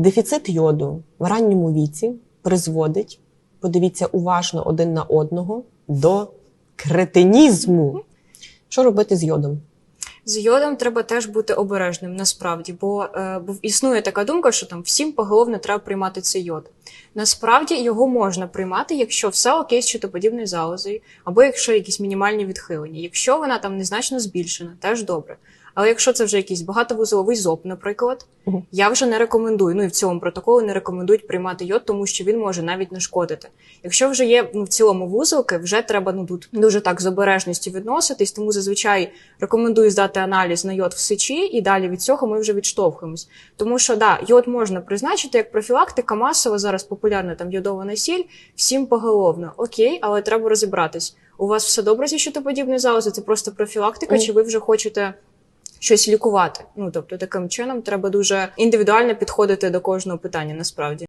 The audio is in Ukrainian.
Дефіцит йоду в ранньому віці призводить, подивіться уважно один на одного, до кретинізму. Що робити з йодом? З йодом треба теж бути обережним насправді, бо, е, бо існує така думка, що там всім поголовно треба приймати цей йод. Насправді його можна приймати, якщо все окей з щитоподібною залозою, або якщо якісь мінімальні відхилення. Якщо вона там незначно збільшена, теж добре. Але якщо це вже якийсь багатовузловий зоб, наприклад, Мгм. я вже не рекомендую. Ну і в цьому протоколі не рекомендують приймати йод, тому що він може навіть нашкодити. Якщо вже є ну, в цілому вузолки, вже треба ну тут дуже так з обережністю відноситись. Тому зазвичай рекомендую здати аналіз на йод в сечі, і далі від цього ми вже відштовхуємось. Тому що да, йод можна призначити як профілактика масова. Зараз популярна там йодована сіль, всім поголовно. Окей, але треба розібратись. У вас все добре зі щитоподібною залози? Це просто профілактика, mm. чи ви вже хочете щось лікувати? Ну тобто таким чином треба дуже індивідуально підходити до кожного питання насправді.